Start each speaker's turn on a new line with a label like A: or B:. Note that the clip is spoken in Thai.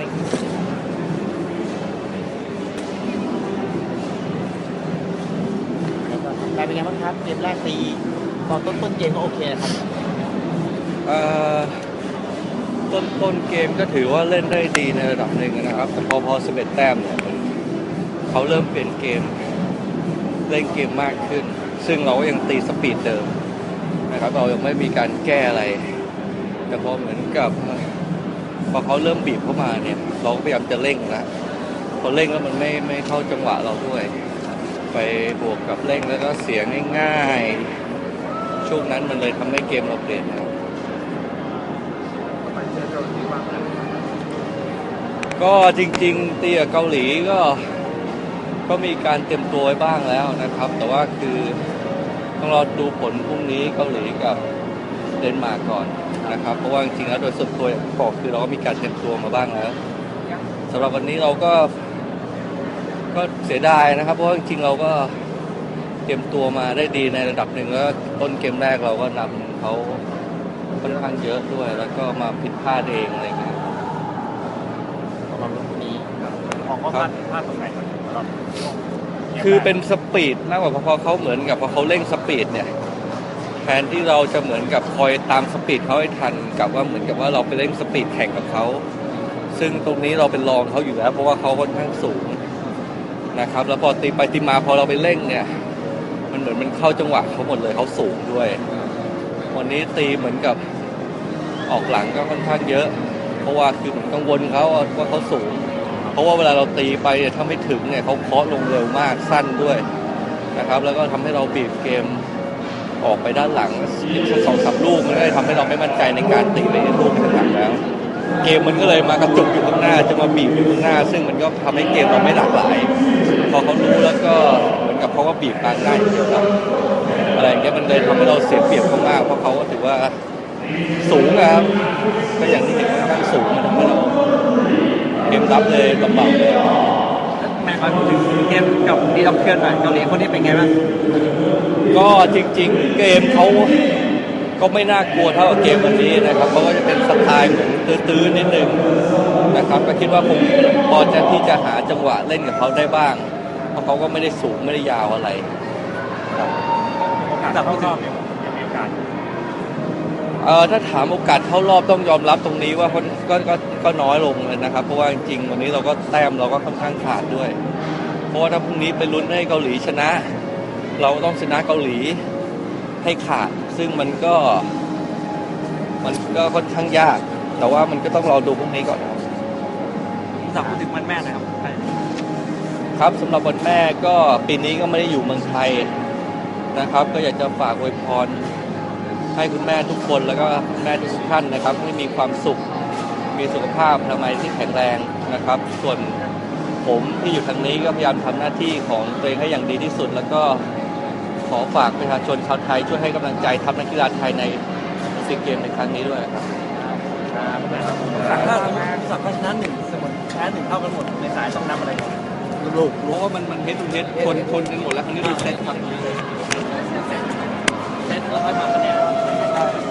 A: ร่งแล้วก็กลายเป็นไงบ้างครับ เกมแรกตีตอนต้นต้นเกมก็โอเคครับ
B: เอ่อต้นต้นเกมก็ถือว่าเล่นได้ดีในระดับหนึ่งนะครับ แต่พอพอสเ็แต้มเนี่ยเขาเริ่มเปลี่ยนเกม เล่นเกมมากขึ้น ซึ่งเราก็ยังตีสปีดเดิมนะครับ เรายังไม่มีการแก้อะไร แต่พอเหมือนกับ พอเขาเริ่มบีบเข้ามาเนี่ย เราก็พยายามจะเร่งนะพอเร่งแล้วมันไม่ไม่เข้าจังหวะเราด้วย ไปบวกกับเร่งแล้วก็เสียงง่ายๆ ช่วงนั้นมันเลยทำให้เกมเราเปลี่ยนนะก็จริงๆตีกับเกาหลีก็ก็มีการเตรียมตัวไว้บ้างแล้วนะครับ แต่ว่าคือต้องรอดูผลพรุ่งนี้เกาหลีกับเดนมาร์กก่อน นะครับ เพราะว่าจริงๆแล้วโดยส่วนตัวบอกคือเราก็มีการเตรียมตัวมาบ้างแล้วสำหรับวันนี้เราก็ ก็เสียดายนะครับ เพราะว่าจริงๆเราก็เตรียมตัวมาได้ดีในระดับหนึ่งแล้วต้นเกมแรกเราก็นำเขาค่อนข้างเยอะด้วย แล้วก็มาผิดพลาดเองอะไรอย่างเงี้ย
A: สำหรับลูกนี้ของเขาพลาดพลาดตรงไหนครับสำหรับช่วงกมแรก
B: คือเป็นสปีดมากกว่าพอเขาเหมือนกับพอเขาเร่งสปีดเนี่ย แทนที่เราจะเหมือนกับคอยตามสปีดเขาให้ทันกับว่าเหมือนกับว่าเราไปเร่งสปีดแข่งกับเขา ซึ่งตรงนี้เราเป็นรองเขาอยู่แล้ว เพราะว่าเขาค่อนข้างสูงนะครับ แล้วพอตีไปตีมาพอเราไปเร่งเนี่ย มันเหมือนมันเข้าจังหวะเขาหมดเลยเขาสูงด้วย วันนี้ตีเหมือนกับออกหลังก็ค่อนข้างเยอะ เพราะว่าคือผมกังวลเขาว่าเขาสูง เพราะว่าเวลาเราตีไปถ้าไม่ถึงเนี่ยเขาเคาะลงเร็วมากสั้นด้วยนะครับ แล้วก็ทำให้เราบีบเกม ออกไปด้านหลังอีกสักสองสามลูกมันก็เลยทำให้เราไม่มั่นใจในการตีไปลูกข้างหลังแล้ว เกมมันก็เลยมากระจุกอยู่ข้างหน้าจะมาบีบอยู่ข้างหน้า ซึ่งมันก็ทำให้เกมเราไม่หลากหลาย พอเขารู้แล้วก็เหมือนกับเขาก็บีบกลางได้อย่างเดียวครับอะไรอย่างเงี้ยมันเลยทำให้เราเสียเปรียบเขามากเพราะเขาก็ถือว่าสูงนะครับก็อย่างที่เห็นค่อนข้างสูงมันทำให้เราเกมรับเลยลำบากเลย
A: แม่มาพูดถึงเกมกับดีดับเพื่อนหน่อยเกาหลีคนนี้เป็นไงบ้าง
B: ก็จริง ๆ เกมเขาก็ไม่น่ากลัวเท่ากับเกมวันนี้นะครับเขาก็จะเป็นสไตล์ของตื้อๆนิดนึงนะครับก็คิดว่าคงพอจะที่จะหาจังหวะเล่นกับเขาได้บ้าง เพราะเขาก็ไม่ได้สูงไม่ได้ยาวอะไร
A: แต่พูดถึงมีโอกาส
B: เออถ้าถามโอกาสเข้ารอบต้องยอมรับตรงนี้ว่าก็ก็ก็ก็น้อยลงเลยนะครับ เพราะว่าจริงๆวันนี้เราก็แต้มเราก็ค่อนข้างขาดด้วย เพราะว่าถ้าพรุ่งนี้ไปลุ้นให้เกาหลีชนะ เราต้องชนะเกาหลีให้ขาด ซึ่งมันก็ มันก็ค่อนข้างยาก แต่ว่ามันก็ต้องรอดูพรุ่งนี้ก่อนครับ
A: แต่พูดถึงมันแม่หนะครับ
B: ครับสำหรับวันแม่ก็ปีนี้ก็ไม่ได้อยู่เมืองไทยนะครับ ก็อยากจะฝากอวยพร ให้คุณแม่ทุกคนแล้วก็แม่ทุกท่านนะครับให้มีความสุข มีสุขภาพทำไมยที่แข็งแรงนะครับ ส่วนผมที่อยู่ทางนี้ก็พยายามทำหน้าที่ของตัวเองให้อย่างดีที่สุด แล้วก็ขอฝากประชาชนชาวไทยช่วยให้กำลังใจทัพนักกีฬาไทยในซีเกมในครั้งนี้ด้วยครับ
A: ถ้าสมมติสักก็ชนะหนึ่งเสมอแพ้หนึ่งเท่ากันหมดในสายต้องนับอะไรก่อน
B: ลูกรู้ว่ามันมันเฮดทูเฮดคนคนกันหมดแล้วครั้งนี้รีเซ็ตครับ
A: เซต แล้วค่อยมาคะแนน